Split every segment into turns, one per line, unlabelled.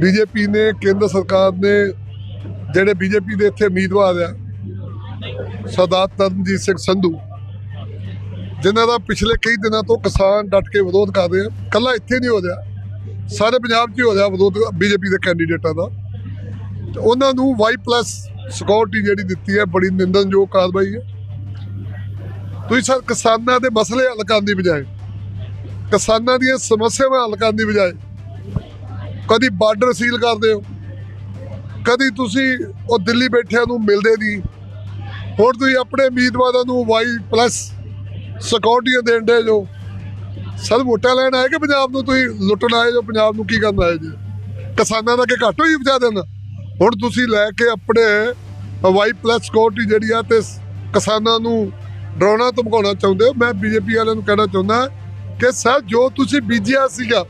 BJP ਨੇ, ਕੇਂਦਰ ਸਰਕਾਰ ਨੇ ਜਿਹੜੇ ਬੀਜੇਪੀ ਦੇ ਇੱਥੇ ਉਮੀਦਵਾਰ ਆ, ਸਰਦਾਰ ਤਰਨਜੀਤ ਸਿੰਘ ਸੰਧੂ, ਜਿਨ੍ਹਾਂ ਦਾ ਪਿਛਲੇ ਕਈ ਦਿਨਾਂ ਤੋਂ ਕਿਸਾਨ ਡਟ ਕੇ ਵਿਰੋਧ ਕਰ ਰਹੇ ਆ ਕੱਲਾ ਇੱਥੇ ਨਹੀਂ ਹੋ ਰਿਹਾ, ਸਾਰੇ ਪੰਜਾਬ 'ਚ ਹੀ ਹੋ ਰਿਹਾ ਵਿਰੋਧ ਬੀਜੇਪੀ ਦੇ ਕੈਂਡੀਡੇਟਾਂ ਦਾ। ਉਹਨਾਂ ਨੂੰ ਵਾਈ ਪਲੱਸ ਸਿਕਿਉਰਿਟੀ ਜਿਹੜੀ ਦਿੱਤੀ ਹੈ, ਬੜੀ ਨਿੰਦਨਯੋਗ ਕਾਰਵਾਈ ਹੈ। ਤੁਸੀਂ ਸਰ ਕਿਸਾਨਾਂ ਦੇ ਮਸਲੇ ਹੱਲ ਕਰਨ ਦੀ ਬਜਾਏ, ਕਿਸਾਨਾਂ ਦੀਆਂ ਸਮੱਸਿਆਵਾਂ ਹੱਲ ਕਰਨ ਦੀ ਬਜਾਏ ਕਦੀ ਬਾਰਡਰ ਸੀਲ ਕਰਦੇ ਹੋ। ਕਦੀ ਤੁਸੀਂ ਉਹ ਦਿੱਲੀ ਬੈਠਿਆਂ ਨੂੰ ਮਿਲਦੇ ਨਹੀਂ। ਹੁਣ ਤੁਸੀਂ ਆਪਣੇ ਉਮੀਦਵਾਰਾਂ ਨੂੰ ਵਾਈ ਪਲੱਸ ਸਿਕਿਉਰਿਟੀਆਂ ਦੇਣ ਦੇ ਜੋ। ਸਰ ਵੋਟਾਂ ਲੈਣ ਆਏ ਕਿ ਪੰਜਾਬ ਨੂੰ ਤੁਸੀਂ ਲੁੱਟਣ ਆਏ ਜੋ? ਪੰਜਾਬ ਨੂੰ ਕੀ ਕਰਨ ਆਏ ਜੀ? ਕਿਸਾਨਾਂ ਦਾ ਕਿ ਘੱਟ ਹੋਈ ਬਚਾ ਦੇਣਾ। ਹੁਣ ਤੁਸੀਂ ਲੈ ਕੇ ਆਪਣੇ ਵਾਈ ਪਲੱਸ ਸਿਕਿਉਰਿਟੀ ਜਿਹੜੀ ਆ ਤੇ ਕਿਸਾਨਾਂ ਨੂੰ ਡਰਾਉਣਾ ਧਮਕਾਉਣਾ ਚਾਹੁੰਦੇ ਹੋ। ਮੈਂ ਬੀਜੇਪੀ ਵਾਲਿਆਂ ਨੂੰ ਕਹਿਣਾ ਚਾਹੁੰਦਾ ਕਿ ਸਰ ਜੋ ਤੁਸੀਂ ਬੀਜਿਆ ਸੀਗਾ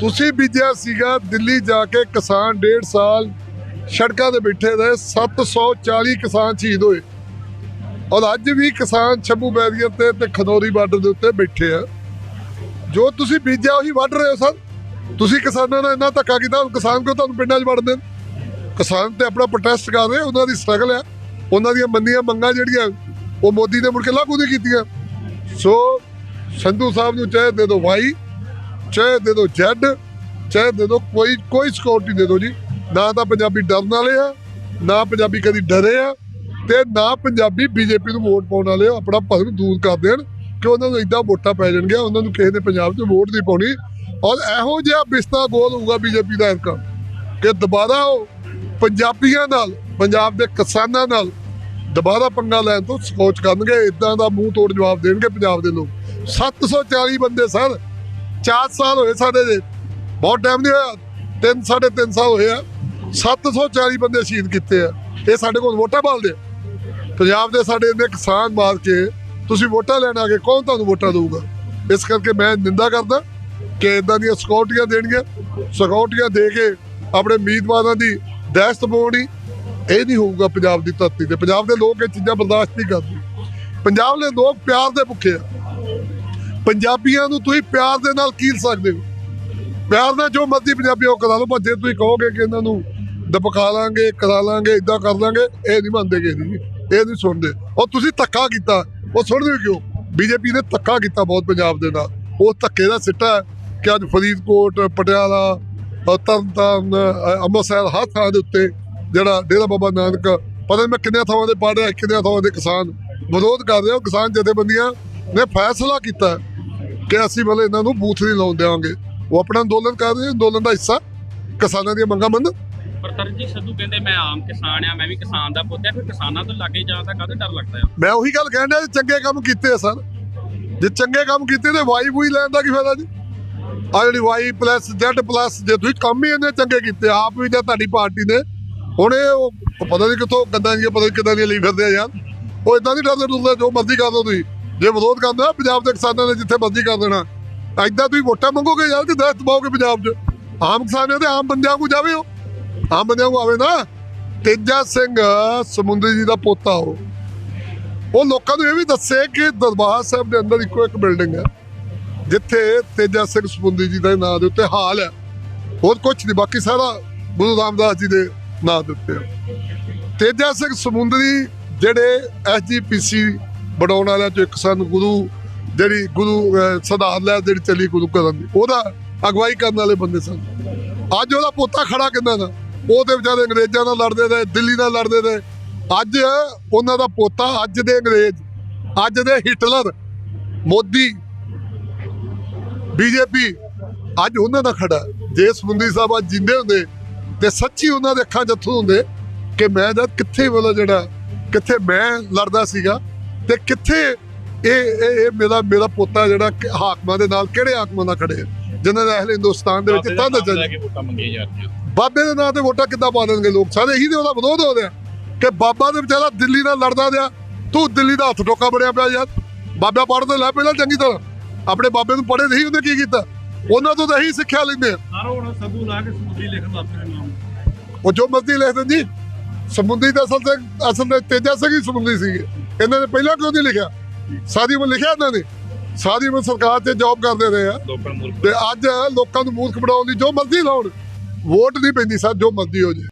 ਤੁਸੀਂ ਬੀਜਿਆ ਸੀਗਾ ਦਿੱਲੀ ਜਾ ਕੇ ਕਿਸਾਨ ਡੇਢ ਸਾਲ ਸੜਕਾਂ ਤੇ ਬੈਠੇ ਰਹੇ 740 ਕਿਸਾਨ ਸ਼ਹੀਦ ਹੋਏ। ਔਰ ਅੱਜ ਵੀ ਕਿਸਾਨ ਛੱਬੂ ਬੈਰੀਅਰ ਤੇ ਤੇ ਖਨੌਰੀ ਬਾਰਡਰ ਦੇ ਉੱਤੇ ਬੈਠੇ ਆ। ਜੋ ਤੁਸੀਂ ਬੀਜਿਆ ਉਹੀ ਵੱਢ ਰਹੇ ਹੋ ਸਰ। ਤੁਸੀਂ ਕਿਸਾਨਾਂ ਨਾਲ ਇੰਨਾ ਧੱਕਾ ਕੀਤਾ ਕਿਸਾਨ ਕਿਉਂ ਤੁਹਾਨੂੰ ਪਿੰਡਾਂ 'ਚ ਵੜ ਦੇਣ? ਕਿਸਾਨ ਤੇ ਆਪਣਾ ਪ੍ਰੋਟੈਸਟ ਕਰ ਰਹੇ ਉਹਨਾਂ ਦੀ ਸਟਰਗਲ ਹੈ ਉਹਨਾਂ ਦੀਆਂ ਮੰਨੀਆਂ ਮੰਗਾਂ ਜਿਹੜੀਆਂ, ਉਹ ਮੋਦੀ ਨੇ ਮੁੜ ਕੇ ਲਾਗੂ ਨਹੀਂ ਕੀਤੀਆਂ। ਸੋ ਸੰਧੂ ਸਾਹਿਬ ਨੂੰ ਚਾਹੇ ਦੇ ਦਿਓ ਵਾਈ। ਚਾਹੇ ਦੇ ਦਿਓ ਜੈਡ ਚਾਹੇ ਦੇ ਦਿਓ ਕੋਈ ਕੋਈ ਸਿਕਿਉਰਿਟੀ ਦੇ ਦਿਓ ਜੀ ਨਾ ਤਾਂ ਪੰਜਾਬੀ ਡਰਨ ਵਾਲੇ ਆ, ਨਾ ਪੰਜਾਬੀ ਕਦੀ ਡਰੇ ਆ ਤੇ ਨਾ ਪੰਜਾਬੀ ਬੀਜੇਪੀ ਨੂੰ ਵੋਟ ਪਾਉਣ ਵਾਲੇ ਆ। ਆਪਣਾ ਭਰਮ ਦੂਰ ਕਰ ਦੇਣ ਕਿ ਉਹਨਾਂ ਨੂੰ ਇਦਾਂ ਵੋਟਾਂ ਪੈ ਜਾਣਗੀਆਂ, ਉਹਨਾਂ ਨੂੰ ਕਿਸੇ ਨੇ ਪੰਜਾਬ 'ਚ ਵੋਟ ਨਹੀਂ ਪਾਉਣੀ ਔਰ ਇਹੋ ਜਿਹਾ ਬਿਸਤਾ ਗੋਲ ਹੋਊਗਾ ਬੀਜੇਪੀ ਦਾ ਇਨਕਾ ਕਿ ਦੁਬਾਰਾ ਉਹ ਪੰਜਾਬੀਆਂ ਨਾਲ, ਪੰਜਾਬ ਦੇ ਕਿਸਾਨਾਂ ਨਾਲ ਦੁਬਾਰਾ ਪੰਗਾ ਲੈਣ ਤੋਂ ਸੋਚ ਕਰਨਗੇ ਇਦਾਂ ਦਾ ਮੂੰਹ ਤੋੜ ਜਵਾਬ ਦੇਣਗੇ ਪੰਜਾਬ ਦੇ ਲੋਕ 740 ਬੰਦੇ ਸਰ 4 ਸਾਲ ਹੋਏ ਸਾਡੇ ਦੇ। ਬਹੁਤ ਟਾਈਮ ਨਹੀਂ ਹੋਇਆ। 3 3.5 ਸਾਲ ਹੋਏ ਆ। 740 ਬੰਦੇ ਸ਼ਹੀਦ ਕੀਤੇ ਆ। ਇਹ ਸਾਡੇ ਕੋਲ ਵੋਟਾਂ ਭਾਲਦੇ ਆ। ਪੰਜਾਬ ਦੇ ਸਾਡੇ ਇੰਨੇ ਕਿਸਾਨ ਮਾਰ ਕੇ ਤੁਸੀਂ ਵੋਟਾਂ ਲੈਣ ਆ ਕੇ ਕੌਣ ਤੁਹਾਨੂੰ ਵੋਟਾਂ ਦੇਊਗਾ? ਇਸ ਕਰਕੇ ਮੈਂ ਨਿੰਦਾ ਕਰਦਾ ਕਿ ਇਦਾਂ ਦੀਆਂ ਸਿਕਿਉਰਟੀਆਂ ਦੇਣਗੇ ਸਿਕਿਉਰਟੀਆਂ ਦੇ ਕੇ ਆਪਣੇ ਉਮੀਦਵਾਰਾਂ ਦੀ ਦਹਿਸ਼ਤ ਪਾਉਣੀ। ਇਹ ਨਹੀਂ ਹੋਊਗਾ ਪੰਜਾਬ ਦੀ ਧਰਤੀ ਤੇ। ਪੰਜਾਬ ਦੇ ਲੋਕ ਇਹ ਚੀਜ਼ਾਂ ਬਰਦਾਸ਼ਤ ਨਹੀਂ ਕਰਦੇ। ਪੰਜਾਬ ਦੇ ਲੋਕ ਪਿਆਰ ਦੇ ਭੁੱਖੇ ਆ। ਪੰਜਾਬੀਆਂ ਨੂੰ ਤੁਸੀਂ ਪਿਆਰ ਦੇ ਨਾਲ ਕੀਲ ਸਕਦੇ ਹੋ। ਪਿਆਰ ਨਾਲ ਜੋ ਮਰਜ਼ੀ ਪੰਜਾਬੀ ਉਹ ਕਰਾ ਲਓ ਪਰ ਜੇ ਤੁਸੀਂ ਕਹੋਗੇ ਕਿ ਇਹਨਾਂ ਨੂੰ ਦਬਕਾ ਲਾਂਗੇ ਕਰਾ ਲਾਂਗੇ ਇਦਾਂ ਕਰ ਲਾਂਗੇ ਇਹ ਨਹੀਂ ਮੰਨਦੇ ਕਿਸੇ ਦੀ ਇਹ ਨਹੀਂ ਸੁਣਦੇ। ਉਹ ਤੁਸੀਂ ਧੱਕਾ ਕੀਤਾ। ਉਹ ਸੁਣਦੇ ਕਿਉਂ? ਬੀਜੇਪੀ ਨੇ ਧੱਕਾ ਕੀਤਾ ਬਹੁਤ ਪੰਜਾਬ ਦੇ ਨਾਲ। ਉਹ ਧੱਕੇ ਦਾ ਸਿੱਟਾ ਕਿ ਅੱਜ ਫਰੀਦਕੋਟ ਪਟਿਆਲਾ ਅ, ਤਰਨਤਾਰਨ ਅੰਮ੍ਰਿਤਸਰ ਹਰ ਥਾਂ ਦੇ ਉੱਤੇ ਜਿਹੜਾ ਡੇਰਾ ਬਾਬਾ ਨਾਨਕ ਪਤਾ ਨਹੀਂ ਮੈਂ ਕਿੰਨੀਆਂ ਥਾਵਾਂ ਦੇ ਪੜ੍ਹ ਰਿਹਾ ਕਿੰਨੀਆਂ ਥਾਵਾਂ ਦੇ ਕਿਸਾਨ ਵਿਰੋਧ ਕਰ ਰਹੇ। ਹੋ ਕਿਸਾਨ ਜਥੇਬੰਦੀਆਂ ਨੇ ਫੈਸਲਾ ਕੀਤਾ ਕਿ ਅਸੀਂ ਮਤਲਬ ਇਹਨਾਂ ਨੂੰ ਬੂਥ ਨਹੀਂ ਲਾਉਣ ਦੇਵਾਂਗੇ ਉਹ ਆਪਣਾ ਅੰਦੋਲਨ ਕਰ ਰਹੇ ਅੰਦੋਲਨ ਦਾ ਹਿੱਸਾ ਕਿਸਾਨਾਂ ਦੀਆਂ ਮੰਗਾਂ ਮੰਨ
ਪਰ ਤਰਨਜੀਤ ਸਿੱਧੂ ਕਹਿੰਦੇ ਮੈਂ ਆਮ ਕਿਸਾਨ ਆ ਮੈਂ ਵੀ ਕਿਸਾਨ ਦਾ ਪੁੱਤ ਆ ਫਿਰ ਕਿਸਾਨਾਂ ਤੋਂ ਲਾਗੇ ਜਾਣ ਦਾ ਕਾਹਦੇ ਡਰ ਲੱਗਦਾ ਆ?
ਮੈਂ ਉਹੀ ਗੱਲ ਕਹਿਣ ਡਿਆ ਜੀ, ਚੰਗੇ ਕੰਮ ਕੀਤੇ ਆ ਸਰ। ਜੇ ਚੰਗੇ ਕੰਮ ਕੀਤੇ ਤੇ ਵਾਈ ਬੂਈ ਲੈਣ ਦਾ ਕੀ ਫਾਇਦਾ ਜੀ? ਆ ਜਿਹੜੀ ਵਾਈ ਪਲੱਸ ਜ਼ੈਡ ਪਲੱਸ ਜੇ ਤੁਸੀਂ ਕੰਮ ਹੀ ਇੰਨੇ ਚੰਗੇ ਕੀਤੇ ਆਪ ਵੀ ਜਾਂ ਤੁਹਾਡੀ ਪਾਰਟੀ ਨੇ ਹੁਣ ਇਹ ਉਹ ਪਤਾ ਨਹੀਂ ਕਿੱਥੋਂ ਗੰਦਾਂ ਦੀਆਂ ਪਤਾ ਨਹੀਂ ਕਿੱਦਾਂ ਦੀਆਂ ਲਈ ਫਿਰਦੇ ਆ ਯਾਰ। ਉਹ ਇਦਾਂ ਨਹੀਂ ਡਰਦੇ ਡੁਰਦੇ ਜੋ ਮਰਜ਼ੀ ਕਰ ਲਓ ਤੁਸੀਂ। ਜੇ ਵਿਰੋਧ ਕਰਦਾ ਪੰਜਾਬ ਦੇ ਕਿਸਾਨਾਂ ਨੇ ਜਿੱਥੇ ਮਰਜ਼ੀ ਕਰ ਦੇਣਾ। ਐਦਾਂ ਤੁਸੀਂ ਵੋਟਾਂ ਮੰਗੋਗੇ ਯਾਰ ਤੇ ਦਹਿਸ਼ਤ ਪਾਓਗੇ ਪੰਜਾਬ 'ਚ? ਆਮ ਕਿਸਾਨਾਂ ਤੇ ਆਮ ਬੰਦਿਆਂ ਨੂੰ ਜਾਵੇ ਉਹ। ਆਮ ਬੰਦਿਆਂ ਨੂੰ ਆਵੇ ਨਾ। ਤੇਜਾ ਸਿੰਘ ਸਮੁੰਦਰੀ ਜੀ ਦਾ ਪੋਤਾ ਉਹ। ਉਹ ਲੋਕਾਂ ਨੂੰ ਇਹ ਵੀ ਦੱਸੇ ਕਿ ਦਰਬਾਰ ਸਾਹਿਬ ਦੇ ਅੰਦਰ ਇੱਕੋ ਇੱਕ ਬਿਲਡਿੰਗ ਹੈ, ਜਿੱਥੇ ਤੇਜਾ ਸਿੰਘ ਸਮੁੰਦਰੀ ਜੀ ਦੇ ਨਾਂ ਦੇ ਉੱਤੇ ਹਾਲ ਹੈ। ਹੋਰ ਕੁਝ ਨਹੀਂ, ਬਾਕੀ ਸਾਰਾ ਗੁਰੂ ਰਾਮਦਾਸ ਜੀ ਦੇ ਨਾਂ ਦੇ ਉੱਤੇ ਹੈ। ਤੇਜਾ ਸਿੰਘ ਸਮੁੰਦਰੀ ਜਿਹੜੇ ਐਸਜੀਪੀਸੀ ਬਣਾਉਣ ਵਾਲਿਆਂ ਚੋਂ ਇੱਕ ਸਨ ਗੁਰੂ ਜਿਹੜੀ ਗੁਰੂ ਅਹ, ਲੈ ਜਿਹੜੀ ਚੱਲੀ ਗੁਰੂ ਕਰਨ ਦੀ ਉਹਦਾ ਅਗਵਾਈ ਕਰਨ ਵਾਲੇ ਬੰਦੇ ਸਨ। ਅੱਜ ਉਹਦਾ ਪੋਤਾ ਖੜਾ ਕਿੰਨਾ ਦਾ? ਉਹ ਤੇ ਵਿਚਾਰੇ ਅੰਗਰੇਜ਼ਾਂ ਨਾਲ ਲੜਦੇ ਰਹੇ ਦਿੱਲੀ ਨਾਲ ਲੜਦੇ ਰਹੇ। ਅੱਜ ਉਹਨਾਂ ਦਾ ਪੋਤਾ ਅੱਜ ਦੇ ਅੰਗਰੇਜ਼ ਅੱਜ ਦੇ ਹਿਟਲਰ ਮੋਦੀ ਬੀਜੇਪੀ ਅੱਜ ਉਹਨਾਂ ਦਾ ਖੜਾ। ਜੇ ਸਮੁੰਦਰੀ ਸਾਹਿਬ ਅੱਜ ਜਿੰਦੇ ਹੁੰਦੇ ਤੇ ਸੱਚੀ ਉਹਨਾਂ ਦੇ ਅੱਖਾਂ 'ਚ ਹੁੰਦੇ ਕਿ ਮੈਂ ਜਦ ਕਿੱਥੇ ਵਾਲਾ ਜਿਹੜਾ ਕਿੱਥੇ ਮੈਂ ਲੜਦਾ ਸੀਗਾ ਤੇ ਕਿੱਥੇ ਇਹ ਇਹ ਇਹ ਮੇਰਾ ਮੇਰਾ ਪੋਤਾ ਜਿਹੜਾ ਹਾਕਮਾਂ ਦੇ ਨਾਲ ਕਿਹੜੇ ਹਾਕਮਾਂ ਨਾਲ ਖੜੇ ਜਿਨ੍ਹਾਂ ਨੇ ਅਹਲੇ ਹਿੰਦੁਸਤਾਨ ਦੇ ਵਿੱਚ ਤੰਦ ਚੱਲ
ਜਾ
ਬਾਬੇ ਦੇ ਨਾਂ ਤੇ ਵੋਟਾਂ ਕਿੱਦਾਂ ਪਾ ਦੇਣਗੇ ਲੋਕ? ਸਾਰੇ ਇਹੀ ਤੇ ਉਹਦਾ ਵਿਰੋਧ ਹੋ ਰਿਹਾ ਕਿ ਬਾਬਾ ਦੇ ਵਿਚਾਰਾ ਦਿੱਲੀ ਨਾਲ ਲੜਦਾ ਰਿਹਾ। ਤੂੰ ਦਿੱਲੀ ਦਾ ਹੱਥ ਟੋਕਾ ਬਣਿਆ ਪਿਆ ਯਾਰ। ਬਾਬਾ ਪੜ੍ਹਦੇ ਲੈ ਪਹਿਲਾਂ ਚੰਗੀ ਤਰ੍ਹਾਂ ਆਪਣੇ ਬਾਬੇ ਨੂੰ ਪੜ੍ਹੇ ਨਹੀਂ ਉਹਨੇ ਕੀ ਕੀਤਾ? ਉਹਨਾਂ ਤੋਂ ਤਾਂ ਇਹੀ ਸਿੱਖਿਆ ਲੈਂਦੇ ਆ।
ਸੱਦੂ ਲਾ ਕੇ ਸਮੁੰਦਰੀ ਲਿਖਣ ਲੱਗ ਪਏ ਨਾਮ
ਉਹ ਜੋ ਮਰਜ਼ੀ ਲਿਖ ਦਿੰਦੀ। ਸਮੁੰਦਰੀ ਦਾ ਅਸਲ ਤੇ ਅਸਲ ਤੇ ਤੇਜਾ ਸਿੰਘ ਹੀ ਸਮੁੰਦਰੀ ਸੀਗੇ। ਇਹਨਾਂ ਨੇ ਪਹਿਲਾਂ ਕਿਉਂ ਨਹੀਂ ਲਿਖਿਆ? ਸਾਰੀ ਉਮਰ ਲਿਖਿਆ ਇਹਨਾਂ ਨੇ। ਸਾਰੀ ਉਮਰ ਸਰਕਾਰ ਤੇ ਜੌਬ ਕਰਦੇ ਰਹੇ ਆ। ਤੇ ਅੱਜ ਲੋਕਾਂ ਨੂੰ ਮੂਰਖ ਬਣਾਉਣ ਦੀ ਜੋ ਮਰਜ਼ੀ ਲਾਉਣ ਵੋਟ ਨਹੀਂ ਪੈਂਦੀ ਸਰ ਜੋ ਮਰਜ਼ੀ ਹੋ ਜੇ